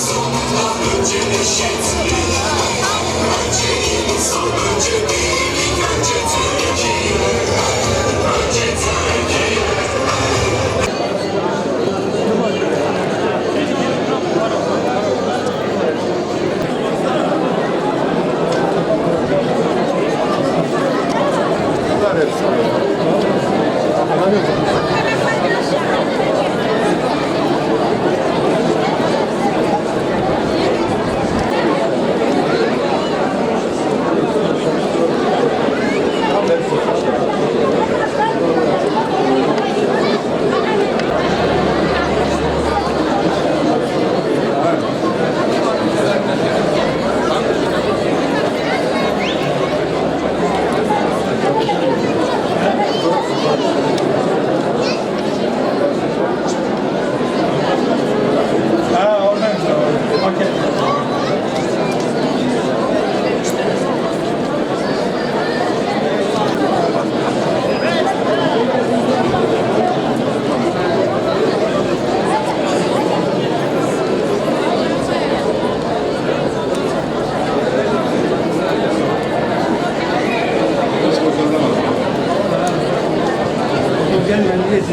Ha Otobüs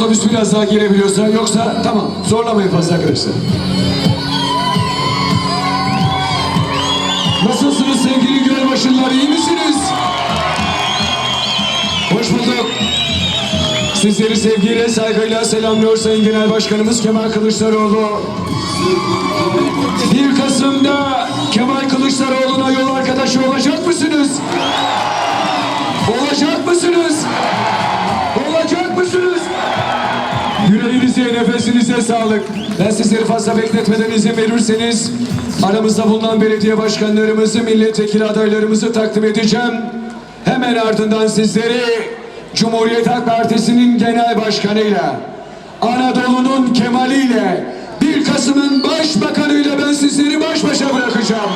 Otobüs biraz daha gelebiliyorsa yoksa tamam zorlamayın fazla arkadaşlar. Nasılsınız sevgili Gölbaşılar iyi misiniz? Hoş bulduk. Sizleri sevgiyle, saygıyla selamlıyor Sayın Genel Başkanımız Kemal Kılıçdaroğlu. 1 Kasım'da Kemal Kılıçdaroğlu'na yol arkadaşı olacak mısınız? Olacak mısınız? Yüreğinize, nefesinize sağlık. Ben sizleri fazla bekletmeden izin verirseniz aramızda bulunan belediye başkanlarımızı, milletvekili adaylarımızı takdim edeceğim. Hemen ardından sizleri Cumhuriyet Halk Partisi'nin genel başkanıyla, Anadolu'nun Kemal'iyle, 1 Kasım'ın başbakanıyla ben sizleri baş başa bırakacağım.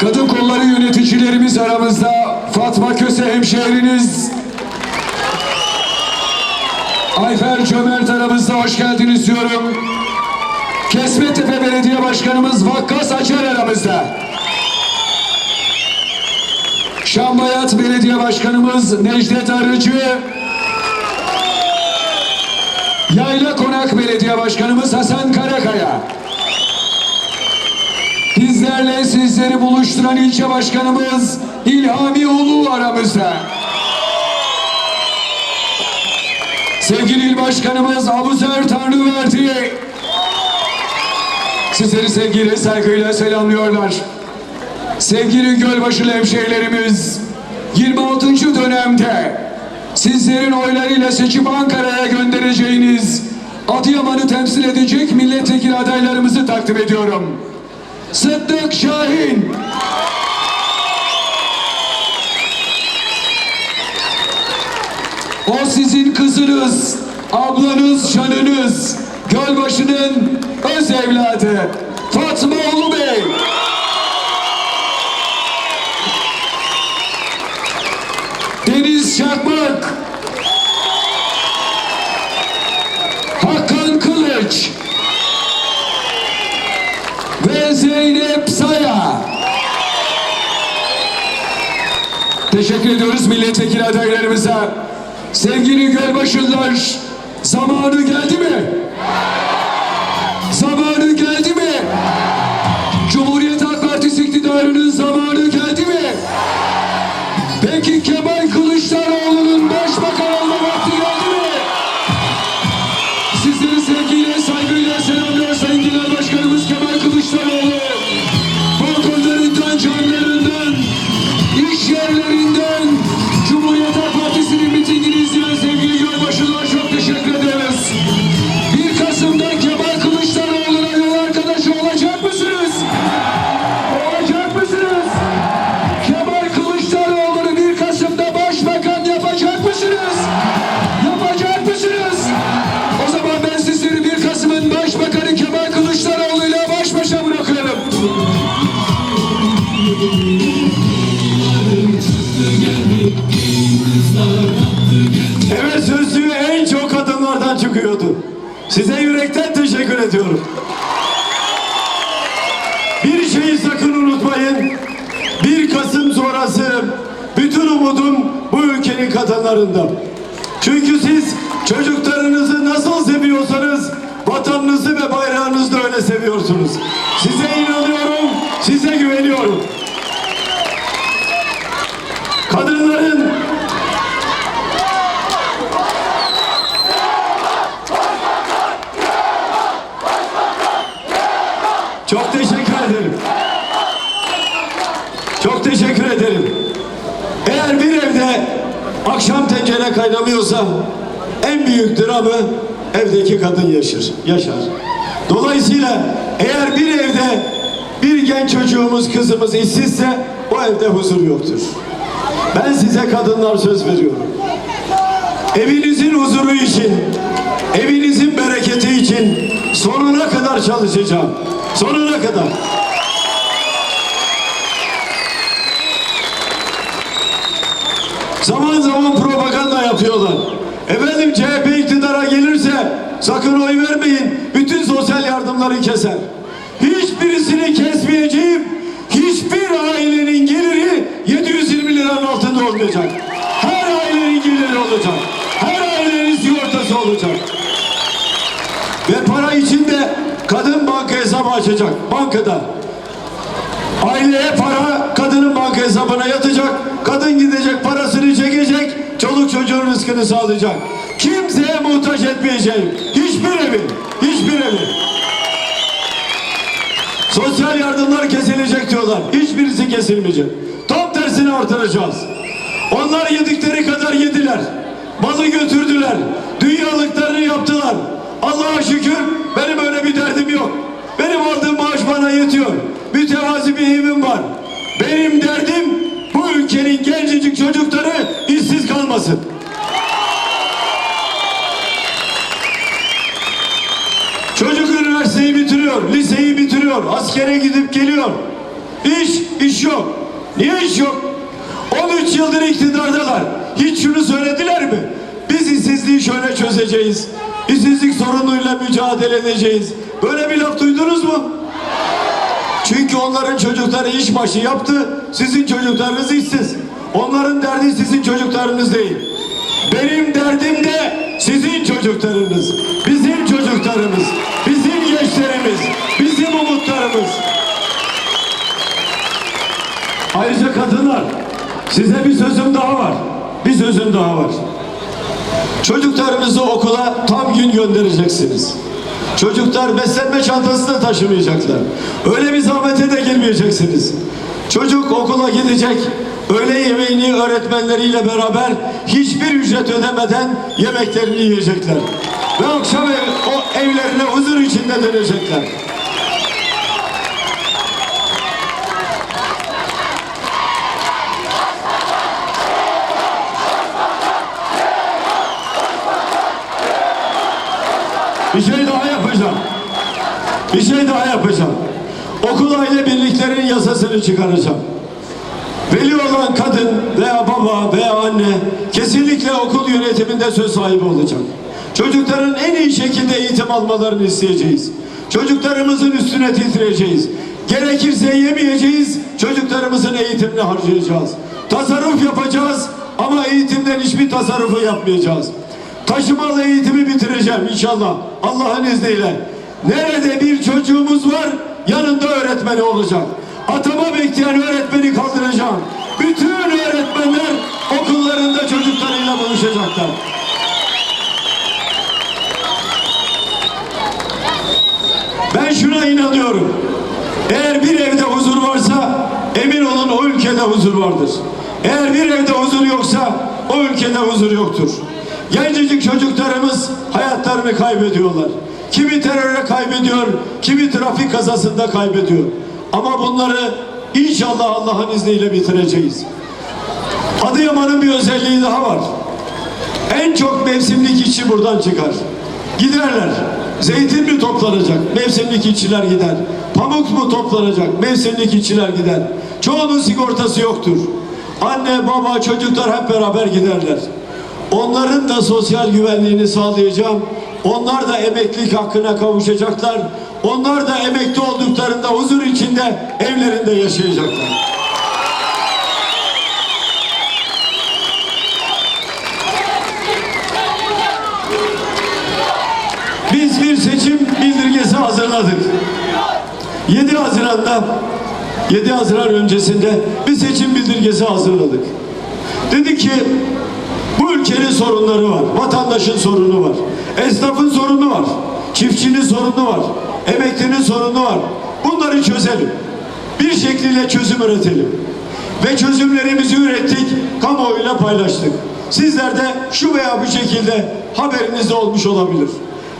Kadın kolları yöneticilerimiz aramızda Fatma Köse hemşehriniz, Ayfer Cömert aramızda hoş geldiniz diyorum. Kesmetepe Belediye Başkanımız Vakkas Açar aramızda. Şambayat Belediye Başkanımız Necdet Arıcı. Yayla Konak Belediye Başkanımız Hasan Karakaya. ve sizleri buluşturan ilçe başkanımız İlhami Ulu aramızda. Sevgili il başkanımız Abuzer Tanrıverdi sizleri sevgiyle saygıyla selamlıyorlar. Sevgili Gölbaşılı hemşehrilerimiz 26. dönemde sizlerin oylarıyla seçip Ankara'ya göndereceğiniz Adıyaman'ı temsil edecek milletvekili adaylarımızı takdim ediyorum. Sıddık Şahin. O sizin kızınız, ablanız, şanınız, Gölbaşı'nın öz evladı Fatma Ulu Bey. Deniz Çakmak. Hakan Kılıç. Ve Zeynep Saya. Teşekkür ediyoruz milletvekili adaylarımıza. Sevgili Gölbaşılar, zamanı geldi mi? Zamanı Evet sözlüğü en çok kadınlardan çıkıyordu. Size yürekten teşekkür ediyorum. Bir şeyi sakın unutmayın. 1 Kasım sonrası bütün umudum bu ülkenin kadınlarında. Çünkü siz çocuklarınızı nasıl seviyorsanız vatanınızı ve bayrağınızı da öyle seviyorsunuz. Size inanıyorum, size güveniyorum. Kadınların Çok teşekkür ederim. Çok teşekkür ederim. Eğer bir evde akşam tencere kaynamıyorsa en büyük dramı evdeki kadın yaşır, yaşar. Dolayısıyla eğer bir evde bir genç çocuğumuz, kızımız işsizse o evde huzur yoktur. Ben size kadınlar söz veriyorum. Evinizin huzuru için, evinizin bereketi için sonuna kadar çalışacağım. Sonuna kadar. Sakın oy vermeyin. Bütün sosyal yardımları keser. Hiçbirisini kesmeyeceğim. Hiçbir ailenin geliri 720 liranın altında olmayacak. Her ailenin geliri olacak. Her ailenin sigortası olacak. Ve para içinde kadın banka hesabı açacak. Bankada. Aileye para kadının banka hesabına yatacak. Kadın gidecek parasını çekecek. Çoluk çocuğun rızkını sağlayacak. Kimseye muhtaç etmeyeceğim. Hiçbir evi. Hiçbir evi. Sosyal yardımlar kesilecek diyorlar. Hiçbirisi kesilmeyecek. Tam tersini artıracağız. Onlar yedikleri kadar yediler. Malı götürdüler. Dünyalıklarını yaptılar. Allah'a şükür benim öyle bir derdim yok. Benim aldığım maaş bana yetiyor. Mütevazi bir evim var. Benim derdim bu ülkenin gencecik çocukları işsiz kalmasın. Bitiriyor, askere gidip geliyor. İş, iş yok. Niye iş yok? 13 yıldır iktidardalar. Hiç şunu söylediler mi? Biz işsizliği şöyle çözeceğiz. İşsizlik sorunuyla mücadele edeceğiz. Böyle bir laf duydunuz mu? Çünkü onların çocukları işbaşı yaptı, sizin çocuklarınız işsiz. Onların derdi sizin çocuklarınız değil. Benim derdim de sizin çocuklarınız, bizim çocuklarımız, bizim gençlerimiz, bizim umutlarımız. Ayrıca kadınlar size bir sözüm daha var. Bir sözüm daha var. Çocuklarınızı okula tam gün göndereceksiniz. Çocuklar beslenme çantasını taşımayacaklar. Öyle bir zahmete de girmeyeceksiniz. Çocuk okula gidecek, öğle yemeğini öğretmenleriyle beraber hiçbir ücret ödemeden yemeklerini yiyecekler. Ve akşam ev- o evlerine huzur içinde dönecekler. Bir şey daha yapacağım. Bir şey daha yapacağım. Okul aile birliklerinin yasasını çıkaracağım. Veli olan kadın veya baba veya anne kesinlikle okul yönetiminde söz sahibi olacak. Çocukların en iyi şekilde eğitim almalarını isteyeceğiz. Çocuklarımızın üstüne titreyeceğiz. Gerekirse yemeyeceğiz, çocuklarımızın eğitimini harcayacağız. Tasarruf yapacağız ama eğitimden hiçbir tasarrufu yapmayacağız. Taşımalı eğitimi bitireceğim inşallah Allah'ın izniyle. Nerede bir çocuğumuz var yanında öğretmeni olacak. Atama bekleyen öğretmeni kaldıracağım. Bütün öğretmenler okullarında çocuklarıyla buluşacaklar. Ben şuna inanıyorum. Eğer bir evde huzur varsa emin olun o ülkede huzur vardır. Eğer bir evde huzur yoksa o ülkede huzur yoktur. Gencecik çocuklarımız hayatlarını kaybediyorlar. Kimi teröre kaybediyor, kimi trafik kazasında kaybediyor. Ama bunları inşallah Allah'ın izniyle bitireceğiz. Adıyaman'ın bir özelliği daha var. En çok mevsimlik işçi buradan çıkar. Giderler. Zeytin mi toplanacak? Mevsimlik işçiler gider. Pamuk mu toplanacak? Mevsimlik işçiler gider. Çoğunun sigortası yoktur. Anne, baba, çocuklar hep beraber giderler. Onların da sosyal güvenliğini sağlayacağım. Onlar da emeklilik hakkına kavuşacaklar. Onlar da emekli olduklarında huzur içinde evlerinde yaşayacaklar. Biz bir seçim bildirgesi hazırladık. 7 Haziran'da 7 Haziran öncesinde bir seçim bildirgesi hazırladık. Dedi ki bu ülkenin sorunları var. Vatandaşın sorunu var. Esnafın sorunu var. Çiftçinin sorunu var. Emeklinin sorunu var. Bunları çözelim. Bir şekliyle çözüm üretelim. Ve çözümlerimizi ürettik, kamuoyuyla paylaştık. Sizler de şu veya bu şekilde haberinizde olmuş olabilir.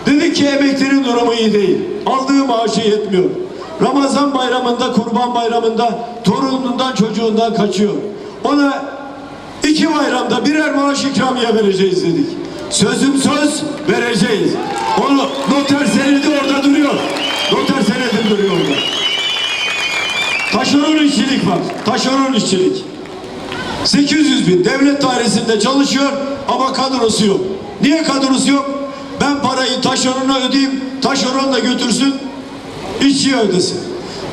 Dedik ki emeklinin durumu iyi değil. Aldığı maaşı yetmiyor. Ramazan bayramında, kurban bayramında torunundan çocuğundan kaçıyor. Ona iki bayramda birer maaş ikramiye vereceğiz dedik. Sözüm söz vereceğiz. Onu noter senedi orada duruyor. Noter senedi duruyor orada. Taşeron işçilik var. Taşeron işçilik. 800 bin devlet dairesinde çalışıyor ama kadrosu yok. Niye kadrosu yok? Ben parayı taşerona ödeyeyim, taşeron da götürsün, işçiye ödesin.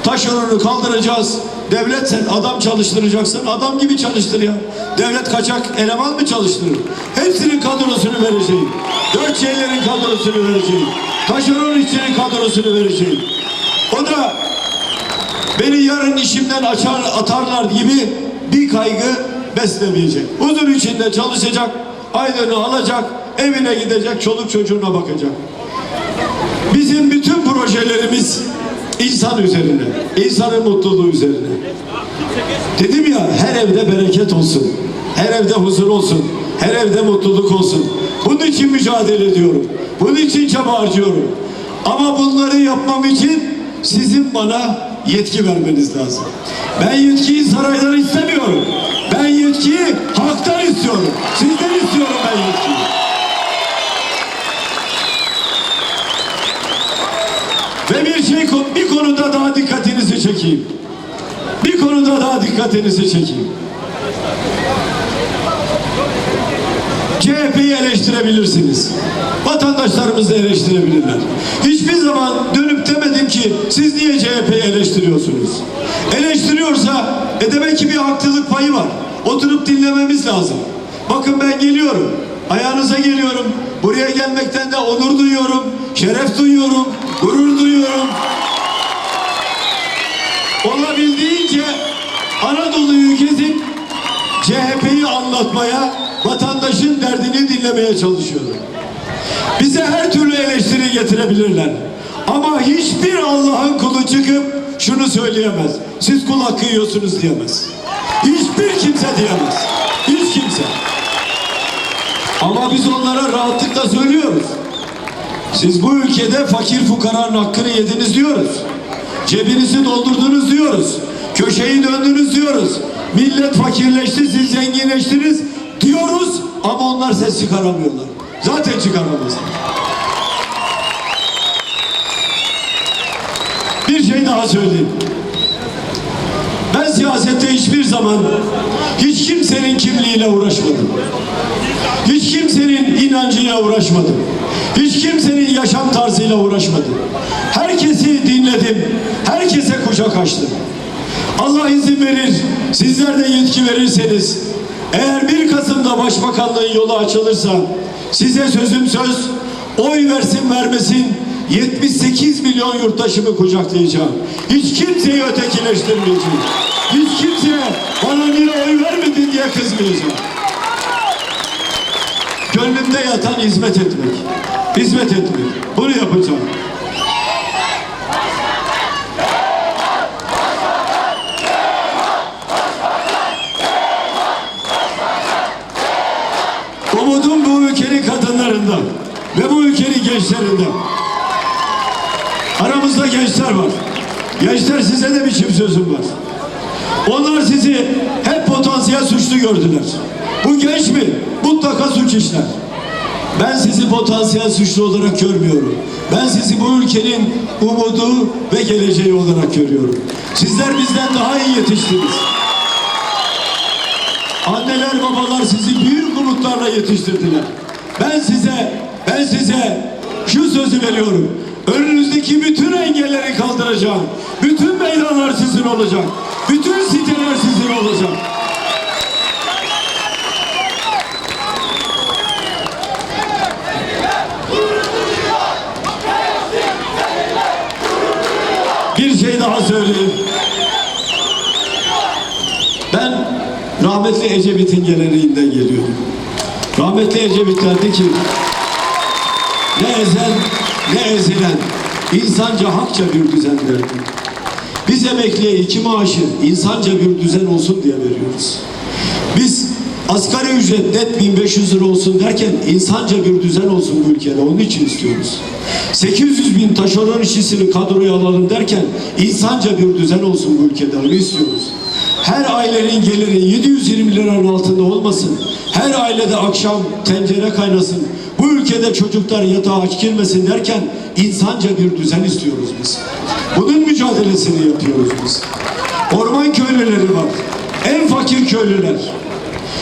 Taşeronu kaldıracağız. Devlet sen adam çalıştıracaksın, adam gibi çalıştır ya. Devlet kaçak eleman mı çalıştırır? Hepsinin kadrosunu vereceğim. Dört şeylerin kadrosunu vereceğim. Taşeron işçinin kadrosunu vereceğim. O da beni yarın işimden açar atarlar gibi bir kaygı beslemeyecek. Huzur içinde çalışacak, aylığını alacak, evine gidecek, çoluk çocuğuna bakacak. Bizim bütün projelerimiz insan üzerine, insanın mutluluğu üzerine. Dedim ya her evde bereket olsun, her evde huzur olsun, her evde mutluluk olsun. Bunun için mücadele ediyorum. Bunun için çaba harcıyorum. Ama bunları yapmam için sizin bana yetki vermeniz lazım. Ben yetkiyi saraydan istemiyorum. Ben yetkiyi halktan istiyorum. Sizden istiyorum ben yetkiyi. Ve bir şey bir konuda daha dikkatinizi çekeyim. Bir konuda daha dikkatinizi çekeyim. CHP'yi eleştirebilirsiniz. Vatandaşlarımız da eleştirebilirler. Hiçbir zaman dönüp demedim ki siz niye CHP'yi eleştiriyorsunuz? Eleştiriyorsa e demek ki bir haklılık payı var. Oturup dinlememiz lazım. Bakın ben geliyorum. Ayağınıza geliyorum. Buraya gelmekten de onur duyuyorum. Şeref duyuyorum. Gurur duyuyorum. Beyoğlu'yu gezip CHP'yi anlatmaya, vatandaşın derdini dinlemeye çalışıyorum. Bize her türlü eleştiri getirebilirler. Ama hiçbir Allah'ın kulu çıkıp şunu söyleyemez. Siz kul hakkı yiyorsunuz diyemez. Hiçbir kimse diyemez. Hiç kimse. Ama biz onlara rahatlıkla söylüyoruz. Siz bu ülkede fakir fukaranın hakkını yediniz diyoruz. Cebinizi doldurdunuz diyoruz. Köşeyi döndünüz diyoruz. Millet fakirleşti, siz zenginleştiniz diyoruz ama onlar ses çıkaramıyorlar. Zaten çıkaramazlar. Bir şey daha söyleyeyim. Ben siyasette hiçbir zaman hiç kimsenin kimliğiyle uğraşmadım. Hiç kimsenin inancıyla uğraşmadım. Hiç kimsenin yaşam tarzıyla uğraşmadım. Herkesi dinledim. Herkese kucak açtım. Allah izin verir, sizler de yetki verirseniz, eğer 1 Kasım'da başbakanlığın yolu açılırsa, size sözüm söz, oy versin vermesin, 78 milyon yurttaşımı kucaklayacağım. Hiç kimseyi ötekileştirmeyeceğim. Hiç kimseye bana niye oy vermedin diye kızmayacağım. Gönlümde yatan hizmet etmek. Hizmet etmek. Bunu yapacağım. Umudum bu ülkenin kadınlarında ve bu ülkenin gençlerinde. Aramızda gençler var. Gençler size de biçim sözüm var. Onlar sizi hep potansiyel suçlu gördüler. Bu genç mi? Mutlaka suç işler. Ben sizi potansiyel suçlu olarak görmüyorum. Ben sizi bu ülkenin umudu ve geleceği olarak görüyorum. Sizler bizden daha iyi yetiştiniz. Anneler babalar sizi büyük umutlarla yetiştirdiler. Ben size, ben size sözü veriyorum. Önünüzdeki bütün engelleri kaldıracağım. Bütün meydanlar sizin olacak. Bütün siteler sizin olacak. Bir şey daha söyleyeyim. Ben rahmetli Ecevit'in geleneğinden geliyorum. Rahmetli Ecevit derdi ki ne ezen ne ezilen insanca hakça bir düzen derdi. Biz emekliye iki maaşı insanca bir düzen olsun diye veriyoruz. Biz asgari ücret net 1500 lira olsun derken insanca bir düzen olsun bu ülkede. Onun için istiyoruz. 800 bin taşeron işçisini kadroya alalım derken insanca bir düzen olsun bu ülkede. Onu istiyoruz. Her ailenin geliri 720 liranın altında olmasın. Her ailede akşam tencere kaynasın. Ülkede çocuklar yatağa aç girmesin derken insanca bir düzen istiyoruz biz. Bunun mücadelesini yapıyoruz biz. Orman köylüleri var. En fakir köylüler.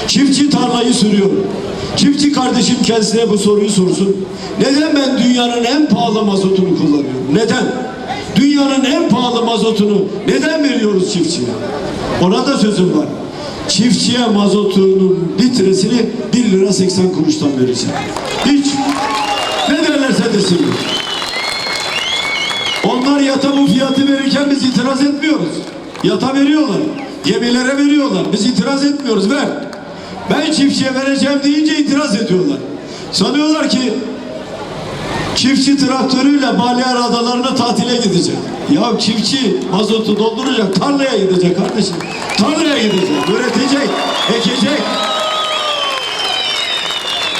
Çiftçi tarlayı sürüyor. Çiftçi kardeşim kendisine bu soruyu sorsun. Neden ben dünyanın en pahalı mazotunu kullanıyorum? Neden? Dünyanın en pahalı mazotunu neden veriyoruz çiftçiye? Ona da sözüm var. Çiftçiye mazotunun litresini 1 lira 80 kuruştan vereceğim. Hiç. Ne derlerse desinler. Onlar yata bu fiyatı verirken biz itiraz etmiyoruz. Yata veriyorlar. Gemilere veriyorlar. Biz itiraz etmiyoruz. Ver. Ben çiftçiye vereceğim deyince itiraz ediyorlar. Sanıyorlar ki çiftçi traktörüyle Balear Adalarına tatile gidecek. Ya çiftçi mazotu dolduracak, tarlaya gidecek kardeşim. Tarlaya gidecek, üretecek, ekecek.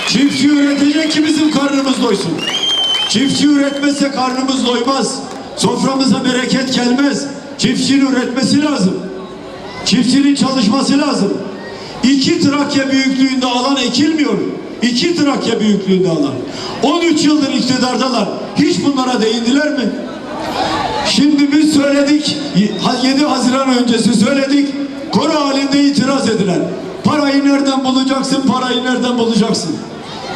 Çiftçi üretecek ki bizim karnımız doysun. Çiftçi üretmezse karnımız doymaz. Soframıza bereket gelmez. Çiftçinin üretmesi lazım. Çiftçinin çalışması lazım. İki Trakya büyüklüğünde alan ekilmiyor. İki Trakya büyüklüğünde alan. 13 yıldır iktidardalar. Hiç bunlara değindiler mi? Şimdi biz söyledik, 7 Haziran öncesi söyledik, konu halinde itiraz ediler. Parayı nereden bulacaksın, parayı nereden bulacaksın?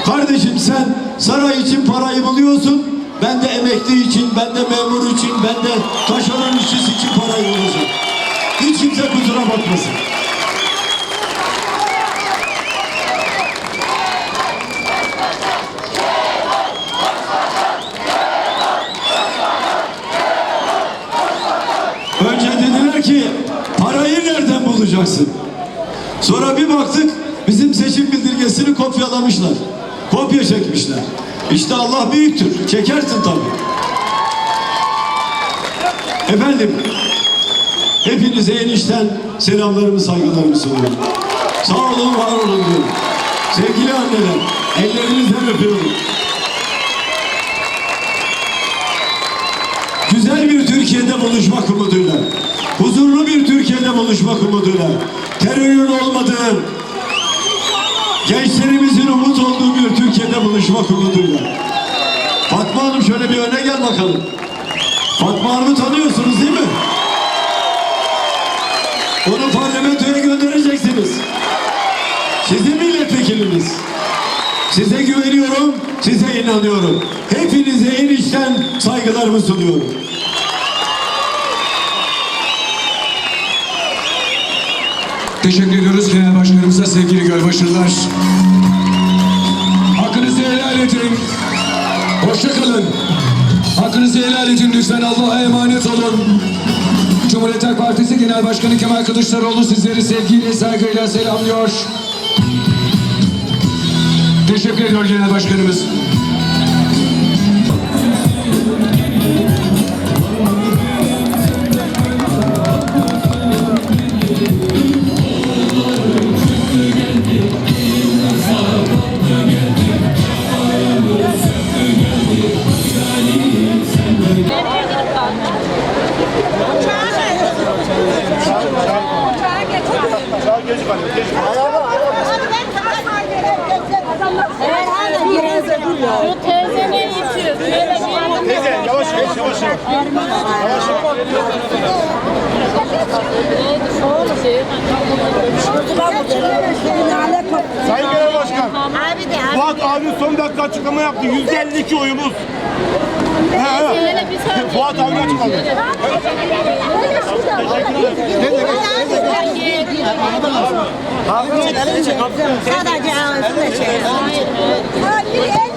Kardeşim sen saray için parayı buluyorsun, ben de emekli için, ben de memur için, ben de taşeron işçisi için parayı bulacağım. Hiç kimse kusura bakmasın. Önce dediler Dediler ki parayı bulacaksın? Sonra bir baktık bizim seçim bildirgesini kopyalamışlar. Kopya çekmişler. İşte Allah büyüktür. Çekersin tabii. Efendim hepinize enişten selamlarımı saygılarımı sunuyorum. Sağ olun var olun diyorum. Sevgili anneler ellerinizden öpüyorum. Güzel bir Türkiye'de buluşmak umuduyla, huzurlu bir Buluşmak umuduyla, terörün olmadığı, gençlerimizin umut olduğu bir Türkiye'de buluşmak umuduyla. Fatma Hanım şöyle bir öne gel bakalım. Fatma Hanım'ı tanıyorsunuz değil mi? Onu parlamentoya göndereceksiniz. Sizin milletvekiliniz. Size güveniyorum, size inanıyorum. Hepinize en içten saygılarımı sunuyorum. Teşekkür ediyoruz genel başkanımıza sevgili Gölbaşılar. Hakkınızı helal edin. Hoşça kalın. Hakkınızı helal edin lütfen Allah'a emanet olun. Cumhuriyet Halk Partisi Genel Başkanı Kemal Kılıçdaroğlu sizleri sevgiyle saygıyla selamlıyor. Teşekkür ediyor Genel Başkanımız. Şu teyze ne içiyor? Şöyle bir Teyze yavaş yavaş yavaş. yavaş. Sayın Genel Başkan. Fuat abi son dakika açıklama yaptı. Yüzde 52 Ha, ha. Fuat abi açıkladı. Ne demek? Abi çek, elini çek. Sadece ağzını çek. Hayır. Hayır, elini.